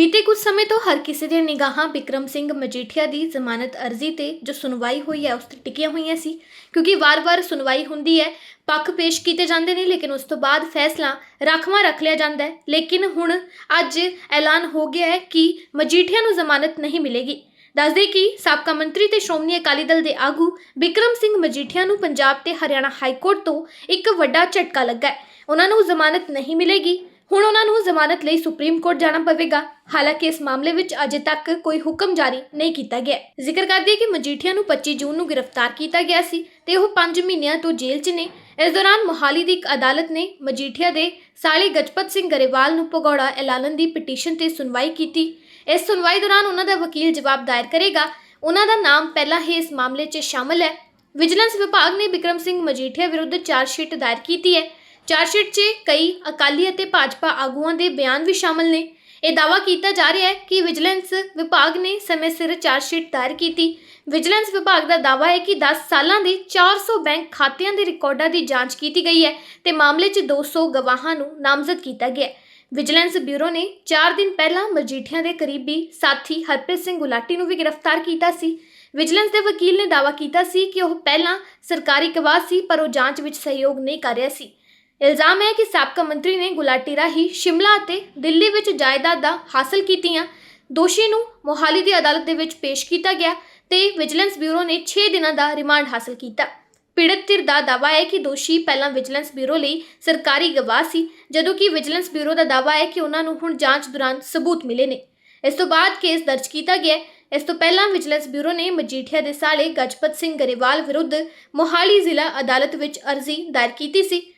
ਬੀਤੇ ਕੁਝ ਸਮੇਂ ਤੋਂ ਹਰ ਕਿਸੇ ਦੀਆਂ ਨਿਗਾਹਾਂ ਵਿਕਰਮ ਸਿੰਘ ਮਜੀਠੀਆ ਦੀ ਜ਼ਮਾਨਤ ਅਰਜ਼ੀ ਤੇ ਜੋ ਸੁਣਵਾਈ ਹੋਈ ਹੈ ਉਸ ਤੇ ਟਿਕੀਆਂ ਹੋਈਆਂ ਸੀ, ਕਿਉਂਕਿ ਵਾਰ-ਵਾਰ ਸੁਣਵਾਈ ਹੁੰਦੀ ਹੈ, ਪੱਖ ਪੇਸ਼ ਕੀਤੇ ਜਾਂਦੇ ਨੇ, ਲੇਕਿਨ ਉਸ ਤੋਂ ਬਾਅਦ ਫੈਸਲਾ ਰਾਖਵਾਂ ਰੱਖ ਲਿਆ ਜਾਂਦਾ ਹੈ। ਲੇਕਿਨ ਹੁਣ ਅੱਜ ਐਲਾਨ ਹੋ ਗਿਆ ਹੈ ਕਿ ਮਜੀਠੀਆ ਨੂੰ ਜ਼ਮਾਨਤ ਨਹੀਂ ਮਿਲੇਗੀ। ਦੱਸਦੇ ਕਿ ਸਾਬਕਾ ਮੰਤਰੀ ਤੇ ਸ਼੍ਰੋਮਣੀ ਅਕਾਲੀ ਦਲ ਦੇ ਆਗੂ ਵਿਕਰਮ ਸਿੰਘ ਮਜੀਠੀਆ ਨੂੰ ਪੰਜਾਬ ਤੇ ਹਰਿਆਣਾ ਹਾਈ ਕੋਰਟ ਤੋਂ ਇੱਕ ਵੱਡਾ ਝਟਕਾ ਲੱਗਾ ਹੈ। ਉਹਨਾਂ ਨੂੰ ਜ਼ਮਾਨਤ ਨਹੀਂ ਮਿਲੇਗੀ। ਹੁਣ ਉਹਨਾਂ ਨੂੰ ਜ਼ਮਾਨਤ ਲਈ ਸੁਪਰੀਮ ਕੋਰਟ ਜਾਣਾ ਪਵੇਗਾ। ਹਾਲਾਂਕਿ ਇਸ ਮਾਮਲੇ ਵਿੱਚ ਅਜੇ ਤੱਕ ਕੋਈ ਹੁਕਮ ਜਾਰੀ ਨਹੀਂ ਕੀਤਾ ਗਿਆ। ਜ਼ਿਕਰ ਕਰਦੇ ਕਿ ਮਜੀਠੀਆ ਨੂੰ 25 ਜੂਨ ਨੂੰ ਗ੍ਰਿਫਤਾਰ ਕੀਤਾ ਗਿਆ ਸੀ ਤੇ ਉਹ 5 ਮਹੀਨਿਆਂ ਤੋਂ ਜੇਲ੍ਹ 'ਚ ਨੇ। ਇਸ ਦੌਰਾਨ ਮੋਹਾਲੀ ਦੀ ਇੱਕ ਅਦਾਲਤ ਨੇ ਮਜੀਠੀਆ ਦੇ ਸਾਲੇ ਗਜਪਤ ਸਿੰਘ ਗਰੇਵਾਲ ਨੂੰ ਭਗੌੜਾ ਐਲਾਨਣ ਦੀ ਪਟੀਸ਼ਨ ਤੇ ਸੁਣਵਾਈ ਕੀਤੀ। ਇਸ ਸੁਣਵਾਈ ਦੌਰਾਨ ਉਹਨਾਂ ਦਾ ਵਕੀਲ ਜਵਾਬ ਦਾਇਰ ਕਰੇਗਾ। ਉਹਨਾਂ ਦਾ ਨਾਮ ਪਹਿਲਾਂ ਹੀ ਇਸ ਮਾਮਲੇ 'ਚ ਸ਼ਾਮਲ ਹੈ। ਵਿਜੀਲੈਂਸ ਵਿਭਾਗ ਨੇ ਬਿਕਰਮ ਸਿੰਘ ਮਜੀਠੀਆ ਵਿਰੁੱਧ ਚਾਰਜਸ਼ੀਟ ਦਾਇਰ ਕੀਤੀ ਹੈ। ਚਾਰਜਸ਼ੀਟ 'ਚ ਕਈ ਅਕਾਲੀ ਅਤੇ ਭਾਜਪਾ ਆਗੂਆਂ ਦੇ ਬਿਆਨ ਵੀ ਸ਼ਾਮਲ ਨੇ। ਇਹ ਦਾਅਵਾ ਕੀਤਾ ਜਾ ਰਿਹਾ ਹੈ ਕਿ ਵਿਜੀਲੈਂਸ ਵਿਭਾਗ ਨੇ ਸਮੇਂ ਸਿਰ ਚਾਰਜਸ਼ੀਟ ਦਾਇਰ ਕੀਤੀ। ਵਿਜੀਲੈਂਸ ਵਿਭਾਗ ਦਾ ਦਾਅਵਾ ਹੈ ਕਿ 10 ਸਾਲਾਂ ਦੇ 400 ਬੈਂਕ ਖਾਤਿਆਂ ਦੇ ਰਿਕਾਰਡਾਂ ਦੀ ਜਾਂਚ ਕੀਤੀ ਗਈ ਹੈ ਤੇ ਮਾਮਲੇ 'ਚ 200 ਗਵਾਹਾਂ ਨੂੰ ਨਾਮਜ਼ਦ ਕੀਤਾ ਗਿਆ ਹੈ। ਵਿਜੀਲੈਂਸ ਬਿਊਰੋ ਨੇ 4 ਦਿਨ ਪਹਿਲਾਂ ਮਜੀਠੀਆਂ ਦੇ ਕਰੀਬੀ ਸਾਥੀ ਹਰਪ੍ਰੀਤ ਸਿੰਘ ਗੁਲਾਟੀ ਨੂੰ ਵੀ ਗ੍ਰਿਫਤਾਰ ਕੀਤਾ ਸੀ। ਵਿਜੀਲੈਂਸ ਦੇ ਵਕੀਲ ਨੇ ਦਾਅਵਾ ਕੀਤਾ ਸੀ ਕਿ ਉਹ ਪਹਿਲਾਂ ਸਰਕਾਰੀ ਗਵਾਹ ਸੀ, ਪਰ ਉਹ ਜਾਂਚ ਵਿੱਚ ਸਹਿਯੋਗ ਨਹੀਂ ਕਰ ਰਿਹਾ ਸੀ। ਇਲਜ਼ਾਮ ਹੈ ਕਿ ਸਾਬਕਾ ਮੰਤਰੀ ਨੇ ਗੁਲਾਟੀ ਰਾਹੀਂ ਸ਼ਿਮਲਾ ਅਤੇ ਦਿੱਲੀ ਵਿੱਚ ਜਾਇਦਾਦਾਂ ਹਾਸਲ ਕੀਤੀਆਂ। ਦੋਸ਼ੀ ਨੂੰ ਮੋਹਾਲੀ ਦੀ ਅਦਾਲਤ ਦੇ ਵਿੱਚ ਪੇਸ਼ ਕੀਤਾ ਗਿਆ ਤੇ ਵਿਜੀਲੈਂਸ ਬਿਊਰੋ ਨੇ 6 ਦਿਨਾਂ ਦਾ ਰਿਮਾਂਡ ਹਾਸਲ ਕੀਤਾ। ਪੀੜਤ ਧਿਰ ਦਾ ਦਾਅਵਾ ਹੈ ਕਿ ਦੋਸ਼ੀ ਪਹਿਲਾਂ ਵਿਜੀਲੈਂਸ ਬਿਊਰੋ ਲਈ ਸਰਕਾਰੀ ਗਵਾਹ ਸੀ, ਜਦੋਂ ਕਿ ਵਿਜੀਲੈਂਸ ਬਿਊਰੋ ਦਾ ਦਾਅਵਾ ਹੈ ਕਿ ਉਹਨਾਂ ਨੂੰ ਹੁਣ ਜਾਂਚ ਦੌਰਾਨ ਸਬੂਤ ਮਿਲੇ ਨੇ। ਇਸ ਤੋਂ ਬਾਅਦ ਕੇਸ ਦਰਜ ਕੀਤਾ ਗਿਆ। ਇਸ ਤੋਂ ਪਹਿਲਾਂ ਵਿਜੀਲੈਂਸ ਬਿਊਰੋ ਨੇ ਮਜੀਠੀਆ ਦੇ ਸਾਲੇ ਗਜਪਤ ਸਿੰਘ ਗਰੇਵਾਲ ਵਿਰੁੱਧ ਮੋਹਾਲੀ ਜ਼ਿਲ੍ਹਾ ਅਦਾਲਤ ਵਿੱਚ ਅਰਜ਼ੀ ਦਾਇਰ ਕੀਤੀ ਸੀ।